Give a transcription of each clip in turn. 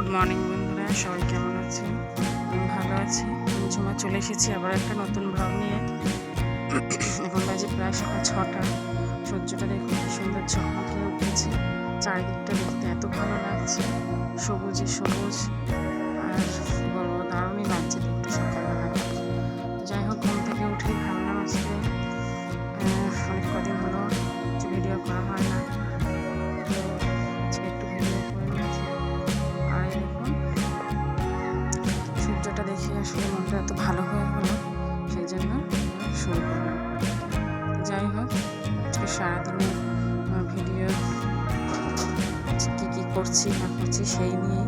Good morning বন্ধুরা। সবাই কেমন আছে আমি ভালো আছি। সময় চলে এসেছি আবার একটা নতুন ব্লগ নিয়ে। এখন বাজে প্রায় সকাল ছটা। সূর্যটা দেখুন কি সুন্দর ঝকমকিয়ে উঠেছে। চারিদিকটা দেখতে এত ভালো লাগছে। সবুজে সবুজ। আর সেই নিয়ে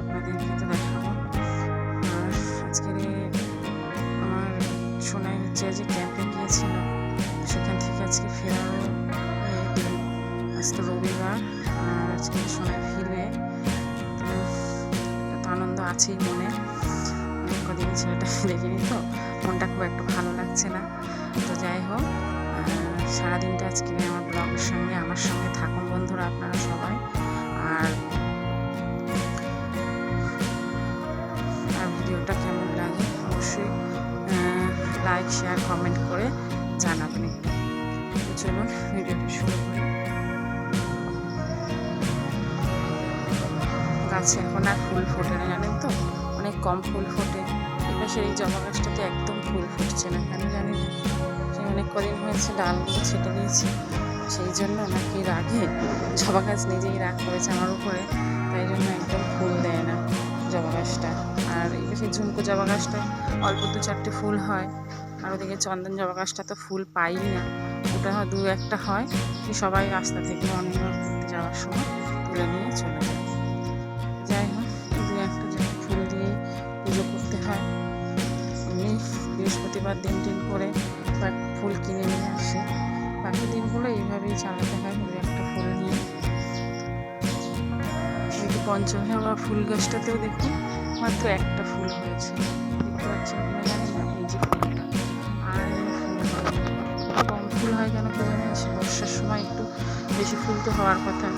আপনাদেরকে তো দেখাবো আর আজকের আমার শোনাই হচ্ছে যে ক্যাম্পে গিয়েছিলাম, সেখান থেকে আজকে ফেরারও আজ তো রবিবার, আর আজকে শোনায় ফিরবে। তো আনন্দ আছেই মনে। কদিন ছেলেটাকে দেখিনি তো, মনটা খুব একটা ভালো লাগছে না। তো যাই হোক সারাদিনটা আজকে আমার ব্লগের সঙ্গে, আমার সঙ্গে থাকুন বন্ধুরা, আপনারা সবাই। লাইক শেয়ার কমেন্ট করে জানাবেন। তো চলুন ভিডিওটা শুরু করি। গাছে এখন আর ফুল ফোটে না জানেন তো? অনেক কম ফুল ফোটে। এবার সেই জবা গাছটাতে একদম ফুল ফুটছে না, কেন জানি না। সে অনেক কদিন হয়েছে ডালগুলো ছেটে দিয়েছি। সেই জন্য নাকি রাগে জবা গাছ নিজেই রাগ করেছে আমার উপরে। তাই জন্য একদম ফুল দেয় না জবা গাছটা। আর এই সেই ঝুমকো জবা গাছটা, অল্প দু চারটে ফুল হয়। আর ওদিকে চন্দন জবা গাছটা তো ফুল পাই না। ওটা হয় দু একটা হয়। কি সবাই রাস্তা থেকে ওয়াক যাওয়ার সময় তুলে নিয়ে চলে যায় যাই হোক দু একটা ফুল দিয়ে পুজো করতে হয় এমনি বৃহস্পতিবার দিন টিন করে ফুল কিনে নিয়ে আসি। বাকি দিনগুলো এইভাবেই চালাতে হয়, দু একটা ফুল নিয়ে। যে পঞ্চমেয়া ফুল গাছটাতেও দেখুন, মাত্র একটা ফুল হয়েছে। দেখতে জানি না, এই যে সময় একটু বেশি ফুল তো হওয়ার কথা।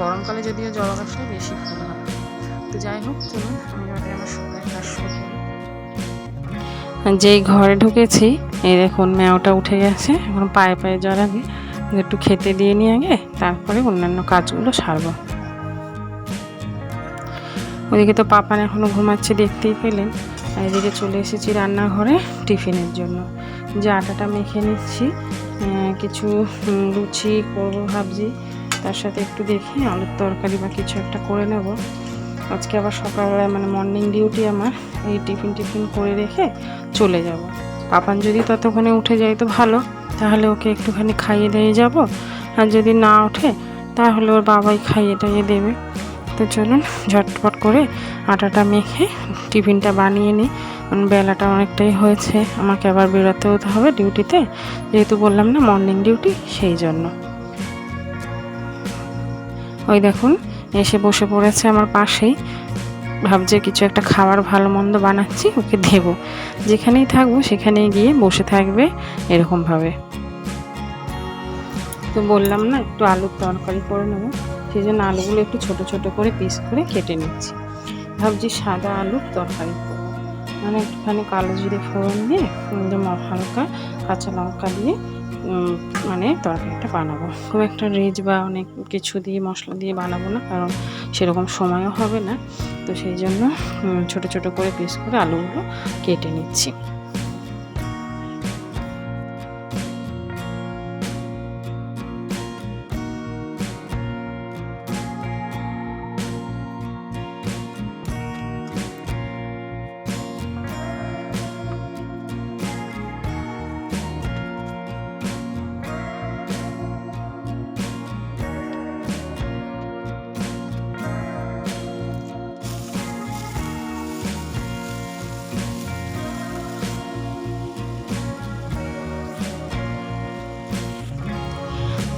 গরমকালে যদিও জবা গাছটা বেশি ফুল হয়। তো যাই হোক, চলুন, আমি এবারে আমার সঙ্গে কাজ শুরু যেই ঘরে ঢুকেছি, এই দেখুন ম্যাওটা উঠে গেছে। এখন পায়ে পায়ে জড়াবে একটু খেতে দিয়ে নিয়ে আগে, তারপরে অন্যান্য কাজগুলো সারবো। ওদিকে তো পাপান এখনও ঘুমাচ্ছে, দেখতেই পেলেন। এদিকে চলে এসেছি রান্নাঘরে টিফিনের জন্য। যে আটাটা মেখে নিচ্ছি কিছু লুচি করব ভাবছি। তার সাথে একটু দেখি, আলুর তরকারি বা কিছু একটা করে নেব। আজকে আবার সকালবেলায় মানে মর্নিং ডিউটি আমার, এই টিফিন টিফিন করে রেখে চলে যাব। পাপান যদি ততক্ষণে উঠে যায় তো ভালো, তাহলে ওকে একটুখানি খাইয়ে দিয়ে যাব। আর যদি না ওঠে, তাহলে ওর বাবাই খাইয়ে টাইয়ে দেবে। তো চলুন, ঝটপট করে আটাটা মেখে টিফিনটা বানিয়ে নিই। বেলাটা অনেকটাই হয়েছে, আমাকে আবার বেরোতেও হবে ডিউটিতে। যেহেতু বললাম না মর্নিং ডিউটি সেই জন্য। ওই দেখুন, এসে বসে পড়েছে আমার পাশেই। ভাবছে কিছু একটা খাবার ভালো মন্দ বানাচ্ছি, ওকে দেব। যেখানেই থাকব, সেখানেই গিয়ে বসে থাকবে এরকমভাবে। তো বললাম না, একটু আলুর তরকারি করে নেব। সেই জন্য আলুগুলো একটু ছোট ছোট করে পিস করে কেটে নিচ্ছি। ভাবছি সাদা আলুর তরকারি করব। মানে একটুখানি কালো জিরে ফোড়ন দিয়ে হালকা কাঁচা লঙ্কা দিয়ে মানে তরকারিটা বানাবো। খুব একটা রেজ বা অনেক কিছু দিয়ে, মশলা দিয়ে বানাবো না, কারণ সেরকম সময়ও হবে না। তো সেই জন্য ছোট ছোট করে পিস করে আলুগুলো কেটে নিচ্ছি।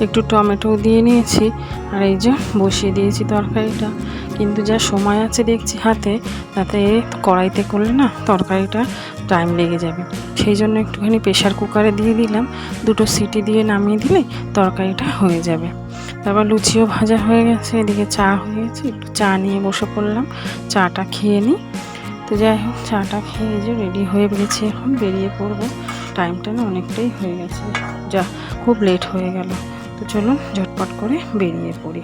একটু টমেটো দিয়ে নিয়েছি, আর এই যে বসিয়ে দিয়েছি তরকারিটা। কিন্তু যা সময় আছে দেখছি হাতে, তাতে কড়াইতে করলে না তরকারিটা টাইম লেগে যাবে। সেই জন্য একটুখানি প্রেশার কুকারে দিয়ে দিলাম, দুটো সিটি দিয়ে নামিয়ে দিলে তরকারিটা হয়ে যাবে। তারপর লুচিও ভাজা হয়ে গেছে, এদিকে চা হয়ে গেছে, একটু চা নিয়ে বসে পড়লাম, চাটা খেয়ে নিই তো যাই হোক, চাটা খেয়ে যে রেডি হয়ে বেরিয়েছি এখন, বেরিয়ে পড়ব। টাইমটা না অনেকটাই হয়ে গেছে। যা, খুব লেট হয়ে গেল। তো চলুন ঝটপট করে বেরিয়ে পড়ি।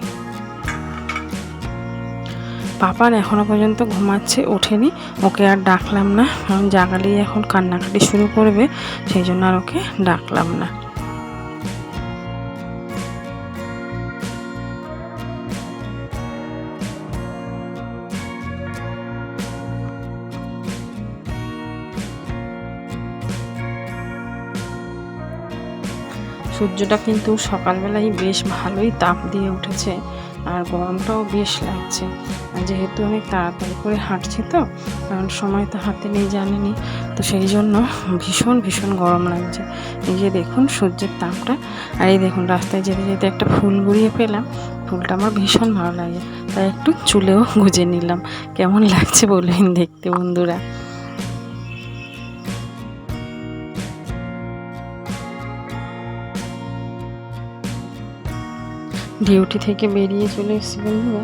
পাপার এখনও পর্যন্ত ঘুমাচ্ছে, ওঠেনি। ওকে আর ডাকলাম না, কারণ জাগালেই এখন কান্নাকাটি শুরু করবে, সেই জন্য আর ওকে ডাকলাম না। সূর্যটা কিন্তু সকালবেলায় বেশ ভালোই তাপ দিয়ে উঠেছে আর গরমটাও বেশ লাগছে। যেহেতু অনেক তাড়াতাড়ি করে হাঁটছি তো, কারণ সময় তো হাতে নেই জানেনি তো সেই জন্য ভীষণ ভীষণ গরম লাগছে। এই যে দেখুন সূর্যের তাপটা, আর এই দেখুন রাস্তায় যেতে যেতে একটা ফুল গুড়িয়ে পেলাম। ফুলটা আমার ভীষণ ভালো লাগে। তাই একটু চুলেও গুজে নিলাম। কেমন লাগছে বলবেন দেখতে বন্ধুরা। ডিউটি থেকে বেরিয়ে চলে এসেছি বন্ধুরা।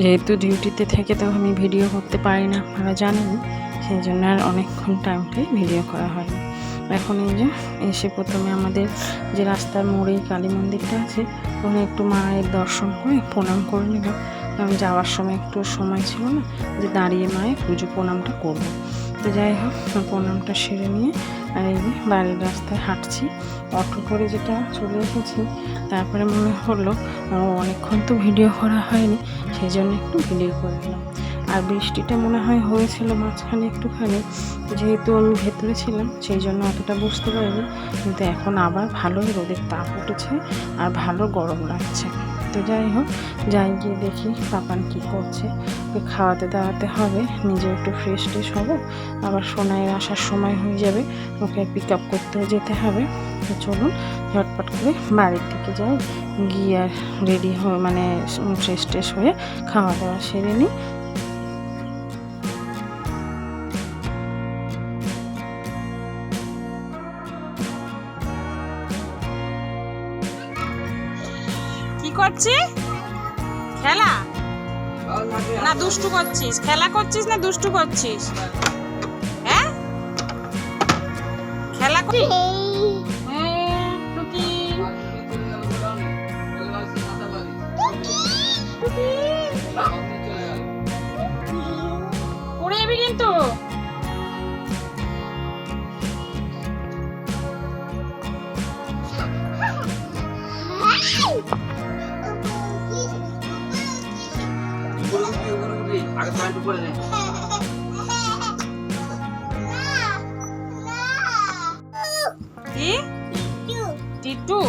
যেহেতু ডিউটিতে থেকে তো আমি ভিডিও করতে পারি না, আপনারা জানেন, সেই জন্য আর অনেকক্ষণ টাইমটাই ভিডিও করা হয় এখন এই যে, এসে প্রথমে আমাদের যে রাস্তার মোড়েই কালী মন্দিরটা আছে, ওখানে একটু মায়ের দর্শন করে প্রণাম করে নিলাম কারণ যাওয়ার সময় একটু সময় ছিল না, যে দাঁড়িয়ে মায়ের পুজো প্রণামটা করব। তো যাই হোক, প্রণামটা সেরে নিয়ে এই বাড়ির রাস্তায় হাঁটছি। অটো করে যেটা চলে এসেছি, তারপরে মনে হলো অনেকক্ষণ তো ভিডিও করা হয়নি সেই জন্য একটু ভিডিও করে নিলাম। আর বৃষ্টিটা মনে হয় হয়েছিল মাঝখানে একটুখানি, যেহেতু আমি ভেতরে ছিলাম সেই জন্য অতটা বুঝতে পারিনি। কিন্তু এখন আবার ভালোই রোদের তাপ উঠেছে, আর ভালো গরম লাগছে। তো যাই হোক যাই গিয়ে দেখি পাপান কী করছে। ওকে খাওয়াতে দাওয়াতে হবে নিজে একটু ফ্রেশ ট্রেশ হব। আবার সোনাইয়ের আসার সময় হয়ে যাবে, ওকে পিক আপ করতেও যেতে হবে। তো চলুন, ঝটপট করে বাড়ির দিকে যাই। গিয়ে আর রেডি হয়ে মানে ফ্রেশ ট্রেশ হয়ে খাওয়া দাওয়া সেরে নিই। কি করছিস খেলা? না দুষ্টু করছিস। খেলা করছিস না দুষ্টু করছিস? হ্যাঁ? খেলা করছিস আগে প্যান্ট উপরে নে কি? টিটু।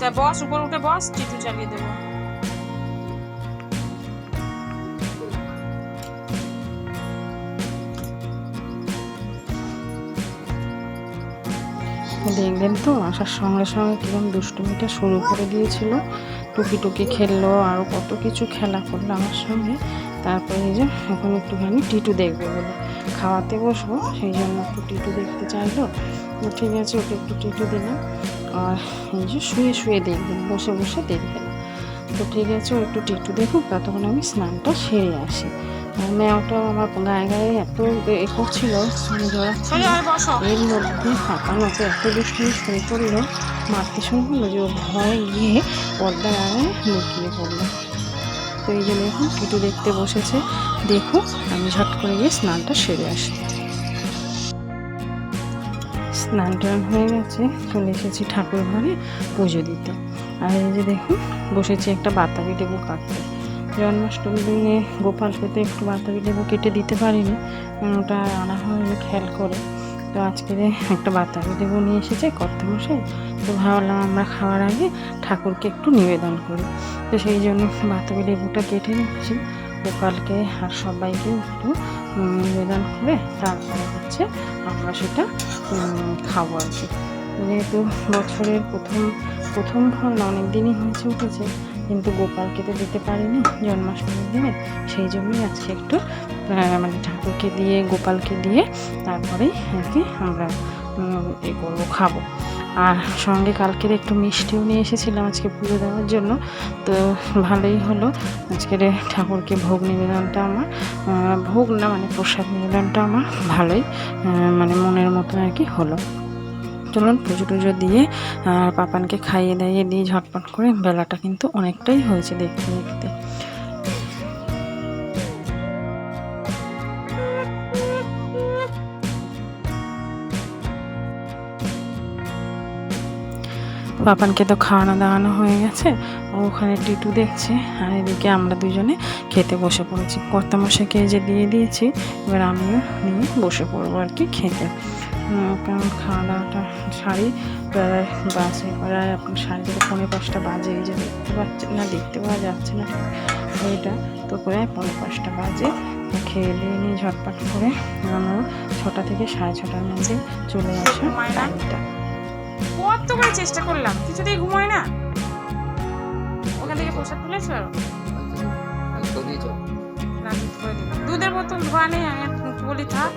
তা বস উপর উঠে বস টিটু চালিয়ে দেবো। দেখবেন তো আসার সঙ্গে সঙ্গে কীরকম দুষ্টুমিটা শুরু করে দিয়েছিল। টুকি টুকি খেললো আরও কত কিছু খেলা করল আমার সঙ্গে। তারপরে যে এখন একটুখানি টিটু দেখবে বলে খাওয়াতে বসবো সেই জন্য একটু টিটু দেখতে চাইলো। ঠিক আছে ওকে একটু টিটু দিলাম। আর এই যে শুয়ে শুয়ে দেখবেন বসে বসে দেখবেন তো ঠিক আছে ও একটু টিটু দেখুক ততক্ষণ আমি স্নানটা সেরে আসি। মেয়াটাও আমার গায়ে গায়ে এত এ করছিল এর মধ্যে ফাঁকা মতো এত দুষ্টুমি শুরু করল মারতে শুরু করল যে ও ভয়ে গিয়ে পর্দার আড়ায় লুকিয়ে পড়ল। এই জন্য এখন টিটু দেখতে বসেছে। দেখুক আমি ঝট করে গিয়ে স্নানটা সেরে আসি। স্নান টান হয়ে গেছে, চলে এসেছি ঠাকুর ঘরে পুজো দিতে। আর এই যে দেখুন, বসেছি একটা বাতাবি লেবু কাটতে। জন্মাষ্টমীর দিনে গোপালকে তো একটু বাতাবি লেবু কেটে দিতে পারিনি, কারণ ওটা আনা হয় খেয়াল করে। তো আজকে একটা বাতাবি লেবু নিয়ে এসেছে কর্তমশাই, তো ভাবলাম আমরা খাওয়ার আগে ঠাকুরকে একটু নিবেদন করি। তো সেই জন্য বাতাবি লেবুটা কেটে নিচ্ছি। গোপালকে আর সবাইকে একটু নিবেদন করে তারপরে হচ্ছে আমরা সেটা খাব আর কি। যেহেতু বছরের প্রথম প্রথম ফল অনেক দিনই হয়েছে উঠেছে, কিন্তু গোপালকে তো দিতে পারিনি জন্মাষ্টমীর দিনে, সেই জন্যই আজকে একটু মানে ঠাকুরকে দিয়ে, গোপালকে দিয়ে তারপরেই আর কি আমরা এ করব, খাব। আর সঙ্গে কালকের একটু মিষ্টিও নিয়ে এসেছিলাম আজকে পুজো দেওয়ার জন্য। তো ভালোই হলো। আজকের ঠাকুরকে ভোগ নিবেদনটা আমার ভোগ না মানে প্রসাদ নিবেদনটা আমার ভালোই মানে মনের মতো আর কি হলো। চলুন পুজো টুজো দিয়ে আর পাপানকে খাইয়ে দাইয়ে দিয়ে ঝটপট করে বেলাটা কিন্তু অনেকটাই হয়েছে দেখতে দেখতে। পাপানকে তো খাওয়ানো দাওয়ানো হয়ে গেছে ওখানে টিটু দেখছে আর এদিকে আমরা দুজনে খেতে বসে পড়েছি। কর্তামশাইকে এই যে দিয়ে দিয়েছি এবার আমিও নিয়ে বসে পড়ব আর কি খেতে। কারণ খাওয়া দাওয়াটা শাড়ি প্রায় বাজে প্রায় আপনার সাড়ে চারটে পৌনে পাঁচটা বাজে এই যে দেখতে পাচ্ছেন না দেখতে পাওয়া যাচ্ছে না এটা। তো প্রায় পৌনে পাঁচটা বাজে খেয়ে দিয়ে নিয়ে ঝটপট করে আমরা ছটা থেকে সাড়ে ছটার মধ্যে চলে আসা টাইমটা কত করে চেষ্টা করলাম কিছুতেই ঘুমোয় না। ওখান থেকে পোশাক তুলেছো করে দিলাম। দুধের বোতল ধোয়া নেই আমি বলি থাক।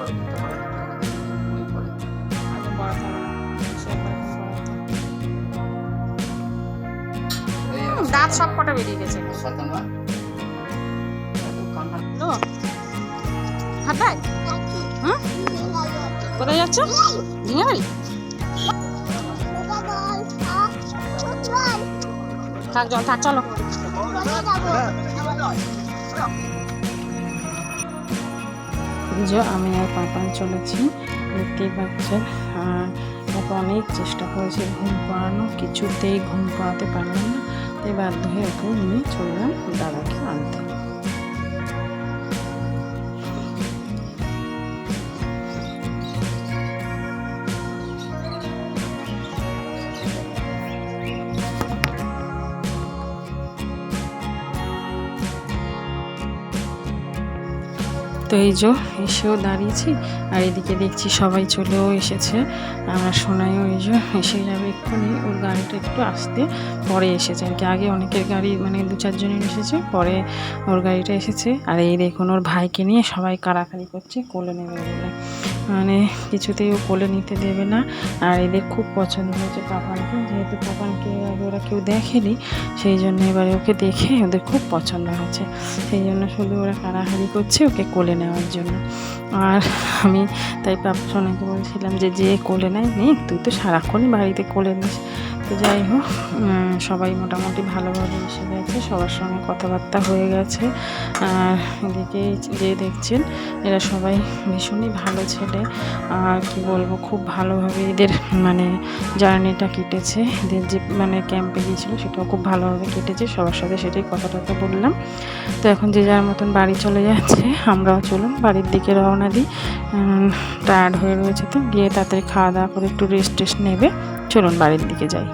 হুম, দাঁত সব কটা বেরিয়ে গেছে। কোথায় যাচ্ছ? ঝিঙে বাড়ি? থাক, জল থাক, চলো। আমি আর পাপান চলেছি। দেখতেই পাচ্ছেন ওকে অনেক চেষ্টা করেছি ঘুম পাড়ানো, কিছুতেই ঘুম পাড়াতে পারলাম না। তাই বাধ্য হয়ে ওকে নিয়ে চললাম দাদাকে আনতে। তো এই যে এসেও দাঁড়িয়েছি, আর এদিকে দেখছি সবাই চলেও এসেছে। আর শোনাইও এই যে এসে যাবে এক্ষুনি, ওর গাড়িটা একটু আসতে পরে এসেছে আর কি। আগে অনেকের গাড়ি মানে দু চারজনের এসেছে, পরে ওর গাড়িটা এসেছে। আর এই দেখুন ওর ভাইকে নিয়ে সবাই কাড়াকাড়ি করছে, কোলে নেবে বলে। মানে কিছুতেই ও কোলে নিতে দেবে না। আর এদের খুব পছন্দ হয়েছে পাপানকে। যেহেতু পাপানকে আগে ওরা কেউ দেখেনি, সেই জন্য এবারে ওকে দেখে ওদের খুব পছন্দ হয়েছে। সেই জন্য শুধু ওরা কাড়াহাড়ি করছে ওকে কোলে নেওয়ার জন্য। আর আমি তাই পাপ সোনাকে বলছিলাম যে যে কোলে নেয় নে তুই তো সারাক্ষণই বাড়িতে কোলে নিস। তো যাই হোক সবাই মোটামুটি ভালোভাবে এসে গেছে, সবার সঙ্গে কথাবার্তা হয়ে গেছে। আর এদিকে যে দেখছেন, এরা সবাই ভীষণই ভালো ছেলে। আর কি বলব, খুব ভালোভাবে এদের মানে জার্নিটা কেটেছে। এদের যে মানে ক্যাম্পে গিয়েছিল, সেটাও খুব ভালোভাবে কেটেছে। সবার সাথে সেটাই কথাটা বললাম। তো এখন যে যার মতন বাড়ি চলে যাচ্ছে, আমরাও চলুন, বাড়ির দিকে রওনা দিই। টায়ার্ড হয়ে রয়েছে তো, গিয়ে তাড়াতাড়ি খাওয়া দাওয়া করে একটু রেস্ট টেস্ট নেবে। চলুন বাড়ির দিকে যাই।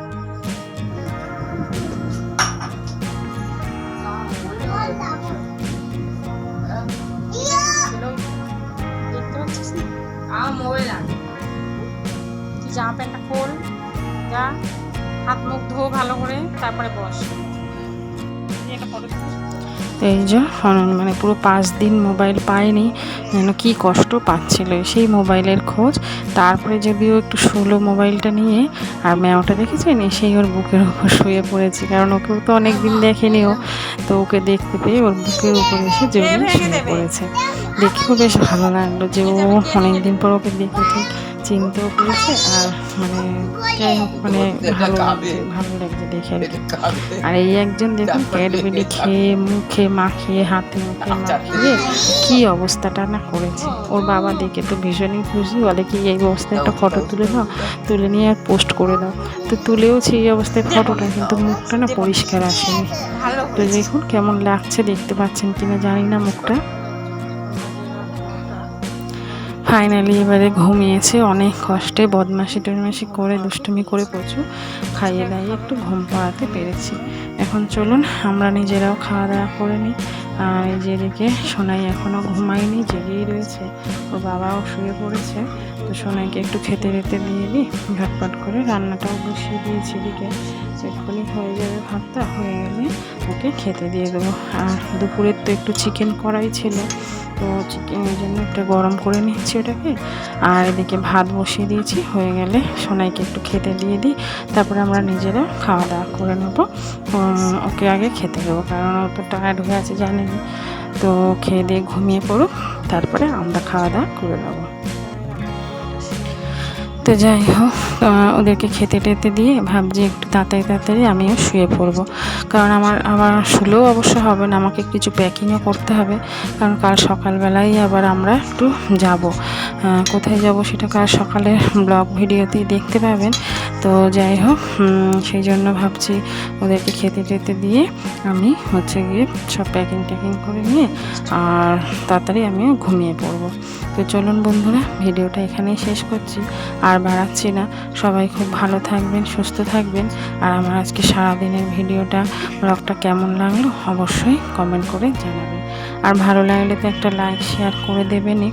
এই যে মানে পুরো পাঁচ দিন মোবাইল পায়নি, যেন কি কষ্ট পাচ্ছিল সেই মোবাইলের খোঁজ। তারপরে যদিও একটু শুলো মোবাইলটা নিয়ে, আর ম্যাওটা দেখেছেন? সেই ওর বুকের উপর শুয়ে পড়েছে, কারণ ওকেও তো অনেক দিন দেখেনি ও। তো ওকে দেখতে পেয়ে ওর বুকের উপর এসে জড়িয়ে শুয়ে পড়েছে। দেখেও বেশ ভালো লাগল যে ও অনেকদিন পর ওকে দেখেছে। চিনতেও পেরেছে আর মানে যাই হোক মানে ভালো লাগছে ভালো লাগছে দেখে আর কি। আর এই একজন দেখুন ক্যাডবেরি খেয়ে মুখে মাখিয়ে হাতে মুখে মাখিয়ে কি অবস্থাটা না করেছে। ওর বাবা দেখে তো ভীষণই খুশি বলে কি এই অবস্থায় একটা ফটো তুলে দাও। তুলে নিয়ে আর পোস্ট করে দাও। তো তুলেওছি এই অবস্থায় ফটোটা কিন্তু মুখটা না পরিষ্কার আসেনি। তো দেখুন কেমন লাগছে দেখতে পাচ্ছেন কিনা জানি না মুখটা। ফাইনালি এবারে ঘুমিয়েছে, অনেক কষ্টে বদমাসি টদমাশি করে, দুষ্টুমি করে প্রচুর খাইয়ে দাইয়ে একটু ঘুম পাড়াতে পেরেছি। এখন চলুন, আমরা নিজেরাও খাওয়া দাওয়া করে নিই। আর এই যে এদিকে সোনাই এখনও ঘুমায়নি, জেগেই রয়েছে। ওর বাবাও শুয়ে পড়েছে। তো সোনাইকে একটু খেতে রেতে দিয়ে দিই, ঝটপট করে রান্নাটাও বসিয়ে দিয়েছি এদিকে। যেটুকুনি হয়ে যাবে ভাতটা, হয়ে গেলে ওকে খেতে দিয়ে দেবো। আর দুপুরের তো একটু চিকেন করাই ছিল, তো চিকেনের জন্য একটু গরম করে নিচ্ছি ওটাকে। আর এদিকে ভাত বসিয়ে দিয়েছি, হয়ে গেলে সোনাইকে একটু খেতে দিয়ে দিই। তারপরে আমরা নিজেরা খাওয়া দাওয়া করে নেব। ওকে আগে খেতে দেবো, কারণ ও তো টায়ার্ড হয়ে আছে, জানেনি। তো খেয়ে দিয়ে ঘুমিয়ে পড়ুক, তারপরে আমরা খাওয়া দাওয়া করে নেব। তো যাই হোক ওদেরকে খেতে টেতে দিয়ে ভাবছি একটু তাড়াতাড়ি তাড়াতাড়ি আমিও শুয়ে পড়ব। কারণ আমার আমার শুলেও অবশ্য হবে না। আমাকে কিছু প্যাকিংও করতে হবে। কারণ কাল সকালবেলাই আবার আমরা একটু যাব। কোথায় যাব সেটা কাল সকালে ব্লগ ভিডিওতেই দেখতে পাবেন। তো যাই হোক সেই জন্য ভাবছি ওদেরকে খেতে টেতে দিয়ে আমি হচ্ছে গিয়ে সব প্যাকিং ট্যাকিং করে নিয়ে আর তাড়াতাড়ি আমিও ঘুমিয়ে পড়ব। তো চলুন বন্ধুরা, ভিডিওটা এখানেই শেষ করছি। আর বাড়াচ্ছি না। সবাই খুব ভালো থাকবেন, সুস্থ থাকবেন। আর আমার আজকে সারাদিনের ভিডিওটা ব্লগটা কেমন লাগল অবশ্যই কমেন্ট করে জানাবেন আর ভালো লাগলে তো একটা লাইক শেয়ার করে দেবেনই।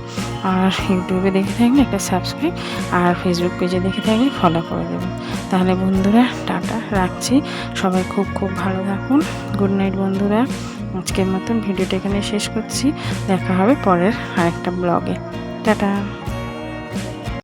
আর ইউটিউবে দেখে থাকলে একটা সাবস্ক্রাইব আর ফেসবুক পেজে দেখে থাকলে ফলো করে দেবেন। তাহলে বন্ধুরা, টাটা, রাখছি। সবাই খুব খুব ভালো থাকুন। গুড নাইট বন্ধুরা। আজকের মতন ভিডিওটা এখানে শেষ করছি। দেখা হবে পরের আরেকটা ব্লগে টাটা।